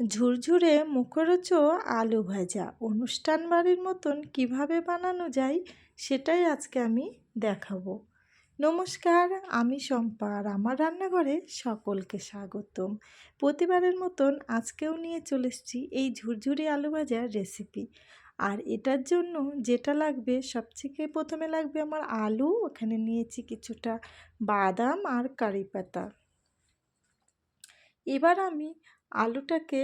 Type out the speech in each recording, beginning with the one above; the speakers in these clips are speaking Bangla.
ঝুরঝুরে মুখরোচো আলু ভাজা। অনুষ্ঠান বাড়ির মতন কীভাবে বানানো যায় সেটাই আজকে আমি দেখাবো। নমস্কার, আমি শম্পা আর আমার রান্নাঘরে সকলকে স্বাগতম। প্রতিবারের মতন আজকেও নিয়ে চলে এসেছি এই ঝুরঝুরি আলু ভাজার রেসিপি আর এটার জন্য যেটা লাগবে, সবথেকে প্রথমে লাগবে আমার আলু। ওখানে নিয়েছি কিছুটা বাদাম আর কারি পাতা। এবার আমি আলুটাকে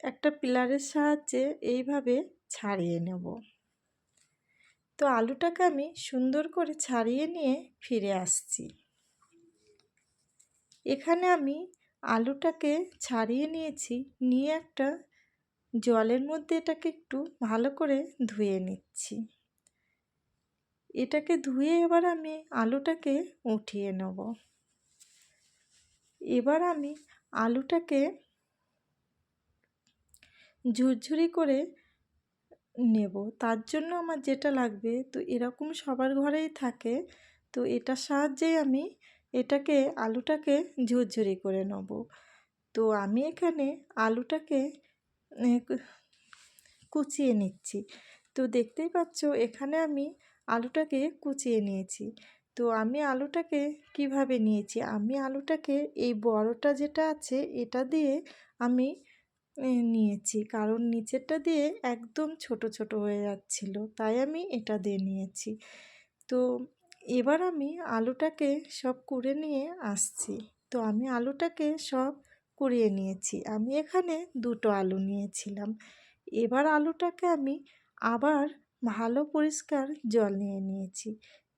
একটা পিলারের সাহায্যে এইভাবে ছাড়িয়ে নেব। তো আলুটাকে আমি সুন্দর করে ছাড়িয়ে নিয়ে ফিরে আসছি। এখানে আমি আলুটাকে ছাড়িয়ে নিয়েছি, নিয়ে একটা জলের মধ্যে এটাকে একটু ভালো করে ধুয়ে নিচ্ছি। এটাকে ধুয়ে এবার আমি আলুটাকে উঠিয়ে নেব। এবার আমি আলুটাকে ঝুরঝুরি করে নেব। তার জন্য আমার যেটা লাগবে, তো এরকম সবার ঘরেই থাকে, তো এটার সাহায্যেই আমি এটাকে, আলুটাকে ঝুরঝুরি করে নেব। তো আমি এখানে আলুটাকে কুচিয়ে নিচ্ছি। তো দেখতেই পাচ্ছ, এখানে আমি আলুটাকে কুচিয়ে নিয়েছি। তো আমি আলুটাকে কীভাবে নিয়েছি? আমি আলুটাকে এই বড়টা যেটা আছে, এটা দিয়ে আমি নিয়েছি। কারণ নিচেরটা দিয়ে একদম ছোট ছোট হয়ে যাচ্ছিল। তাই আমি এটা দিয়ে নিয়েছি। তো এবার আমি আলুটাকে সব কুড়ে নিয়ে আসছি। তো আমি আলুটাকে সব কুড়িয়ে নিয়েছি। আমি এখানে দুটো আলু নিয়েছিলাম। এবার আলুটাকে আমি আবার ভালো পরিষ্কার জল নিয়ে নিয়েছি।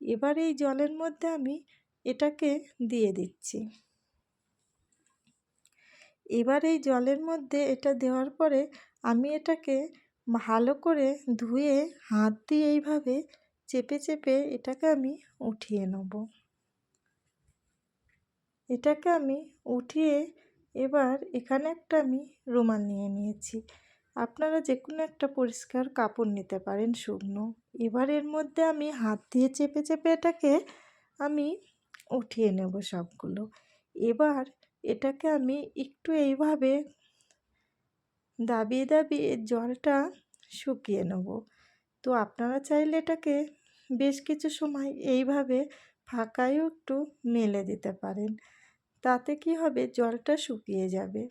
এবার এই জলের মধ্যে আমি এটাকে দিয়ে দিচ্ছি। এবার এই জলের মধ্যে এটা দেওয়ার পরে আমি এটাকে ভালো করে ধুয়ে হাত দিয়ে এইভাবে চেপে চেপে এটাকে আমি উঠিয়ে নেব। এটাকে আমি উঠিয়ে এবার এখানে একটা আমি রুমাল নিয়ে নিয়েছি। আপনারা যে কোনো একটা পরিষ্কার কাপড় নিতে পারেন শুকনো। এবার এর মধ্যে আমি হাত দিয়ে চেপে চেপে এটাকে আমি উঠিয়ে নেব সবগুলো। এবার এটাকে আমি একটু এইভাবে দাবিয়ে দাবিয়ে জলটা শুকিয়ে নেব। তো আপনারা চাইলে এটাকে বেশ কিছু সময় এইভাবে ফাঁকায়ও একটু মেলে দিতে পারেন। তাতে কি হবে? জলটা শুকিয়ে যাবে।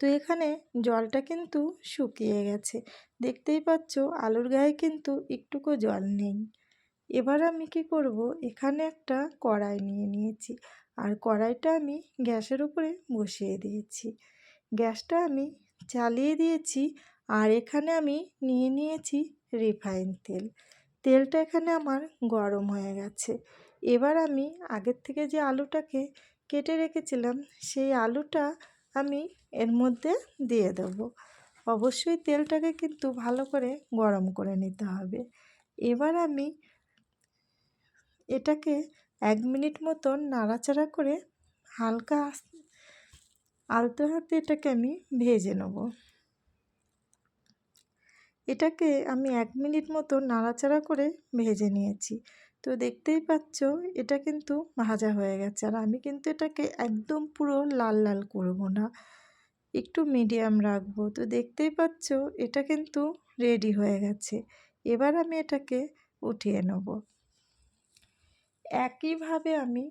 তো এখানে জলটা কিন্তু শুকিয়ে গেছে। দেখতেই পাচ্ছ আলুর গায়ে কিন্তু একটুকু জল নেই। এবার আমি কি করব? এখানে একটা কড়াই নিয়ে নিয়েছি। আর কড়াইটা আমি গ্যাসের উপরে বসিয়ে দিয়েছি। গ্যাসটা আমি চালিয়ে দিয়েছি আর এখানে আমি নিয়ে নিয়েছি রিফাইন তেল। তেলটা এখানে আমার গরম হয়ে গেছে। এবার আমি আগের থেকে যে আলুটাকে কেটে রেখেছিলাম, সেই আলুটা আমি এর মধ্যে দিয়ে দেবো। অবশ্যই তেলটাকে কিন্তু ভালো করে গরম করে নিতে হবে। এবার আমি এটাকে এক মিনিট মতন নাড়াচাড়া করে হালকা আলতো হাতে এটাকে আমি ভেজে নেব। এটাকে আমি এক মিনিট মতো নাড়াচাড়া করে ভেজে নিয়েছি। তো দেখতেই পাচ্ছ, এটা কিন্তু ভাজা হয়ে গেছে। আর আমি কিন্তু এটাকে একদম পুরো লাল লাল করব না। একটু মিডিয়াম রাখব। তো দেখতেই পাচ্ছ, এটা কিন্তু রেডি হয়ে গেছে। এবার আমি এটাকে উঠিয়ে নেব। একইভাবে আমি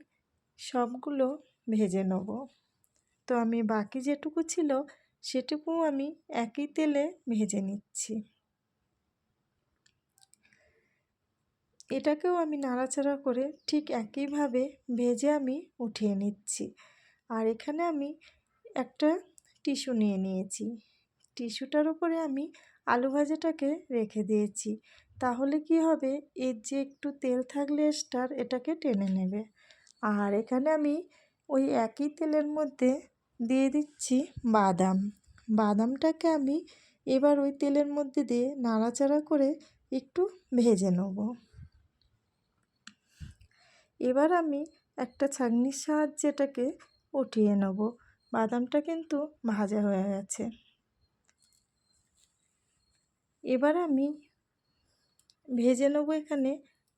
সবগুলো ভেজে নেব। তো আমি বাকি যেটুকু ছিল সেটুকু আমি একই তেলে ভেজে নিচ্ছি। এটাকেও আমি নাড়াচাড়া করে ঠিক একইভাবে ভেজে আমি উঠিয়ে নিচ্ছি। আর এখানে আমি একটা টিস্যু নিয়ে নিয়েছি। টিস্যুটার উপরে আমি আলু ভাজাটাকে রেখে দিয়েছি। তাহলে কি হবে? এর যে একটু তেল থাকলে স্টার এটাকে টেনে নেবে। আর এখানে আমি ওই একই তেলের মধ্যে দিয়ে দিচ্ছি বাদাম। বাদামটাকে আমি এবার ওই তেলের মধ্যে দিয়ে নাড়াচাড়া করে একটু ভেজে নেব। এবার আমি একটা ছাঁকনির সাহায্যে এটাকে উঠিয়ে নেব। বাদামটা কিন্তু ভাজা হয়ে গেছে। এবার আমি ভেজে নেব এখানে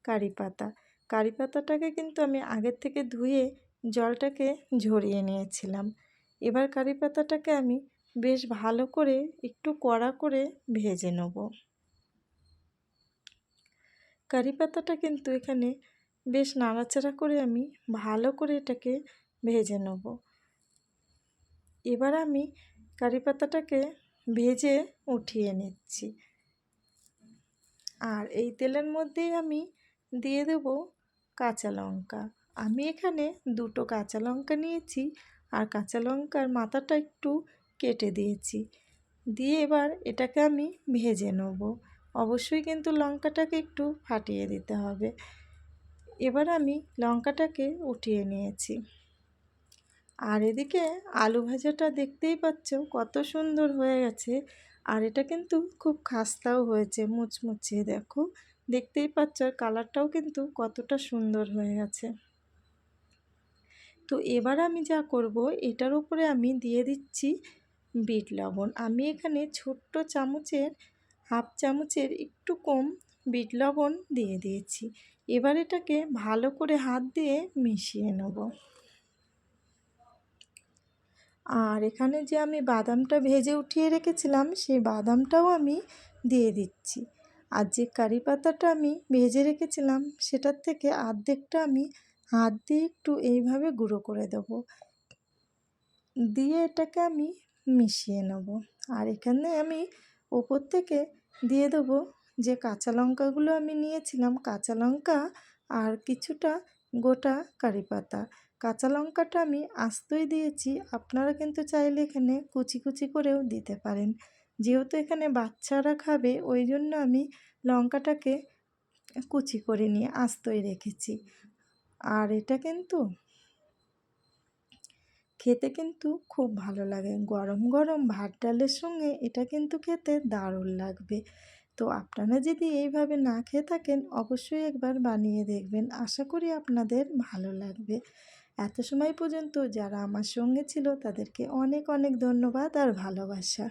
কারি পাতা। কারি পাতাটাকে কিন্তু আমি আগের থেকে ধুয়ে জলটাকে ঝরিয়ে নিয়েছিলাম। এবার কারি পাতাটাকে আমি বেশ ভালো করে একটু কড়া করে ভেজে নেব। কারি পাতাটা কিন্তু এখানে বেশ নাড়াচাড়া করে আমি ভালো করে এটাকে ভেজে নেব। এবার আমি কারি পাতাটাকে ভেজে উঠিয়ে নিচ্ছি। আর এই তেলের মধ্যেই আমি দিয়ে দেব কাঁচা লঙ্কা। আমি এখানে দুটো কাঁচা লঙ্কা নিয়েছি আর কাঁচা লঙ্কার মাথাটা একটু কেটে দিয়েছি। দিয়ে এবার এটাকে আমি ভেজে নেব। অবশ্যই কিন্তু লঙ্কাটাকে একটু ফাটিয়ে দিতে হবে। এবার আমি লঙ্কাটাকে উঠিয়ে নিয়েছি। আর এদিকে আলু ভাজাটা দেখতেই পাচ্ছ কত সুন্দর হয়ে গেছে। আর এটা কিন্তু খুব খাস্তাও হয়েছে মুচমুচে দেখো। দেখতেই পাচ্ছ আর কালারটাও কিন্তু কতটা সুন্দর হয়ে গেছে। তো এবার আমি যা করব, এটার উপরে আমি দিয়ে দিচ্ছি বিট লবণ। আমি এখানে ছোট্ট চামচের, হাফ চামচের একটু কম বিট লবণ দিয়ে দিয়েছি। এবার এটাকে ভালো করে হাত দিয়ে মিশিয়ে নেব। আর এখানে যে আমি বাদামটা ভেজে উঠিয়ে রেখেছিলাম, সেই বাদামটাও আমি দিয়ে দিচ্ছি। আর যে কারি পাতাটা আমি ভেজে রেখেছিলাম, সেটার থেকে আর্ধেকটা আমি হাত দিয়ে একটু এইভাবে গুঁড়ো করে দেব। দিয়ে এটাকে আমি মিশিয়ে নেব। আর এখানে আমি ওপর থেকে দিয়ে দেবো যে কাঁচা লঙ্কাগুলো আমি নিয়েছিলাম, কাঁচা লঙ্কা আর কিছুটা গোটা কারি পাতা। কাঁচা লঙ্কাটা আমি আস্তই দিয়েছি, আপনারা কিন্তু চাইলে এখানে কুচি কুচি করেও দিতে পারেন। যেহেতু এখানে বাচ্চারা খাবে, ওই জন্য আমি লঙ্কাটাকে কুচি করে নিয়ে আস্তই রেখেছি। আর এটা কিন্তু খেতে কিন্তু খুব ভালো লাগে। গরম গরম ভাত ডালের সঙ্গে এটা কিন্তু খেতে দারুণ লাগবে। তো আপনারা যদি এইভাবে না খেয়ে থাকেন, অবশ্যই একবার বানিয়ে দেখবেন। আশা করি আপনাদের ভালো লাগবে। এত সময় পর্যন্ত যারা আমার সঙ্গে ছিল, তাদেরকে অনেক অনেক ধন্যবাদ আর ভালোবাসা।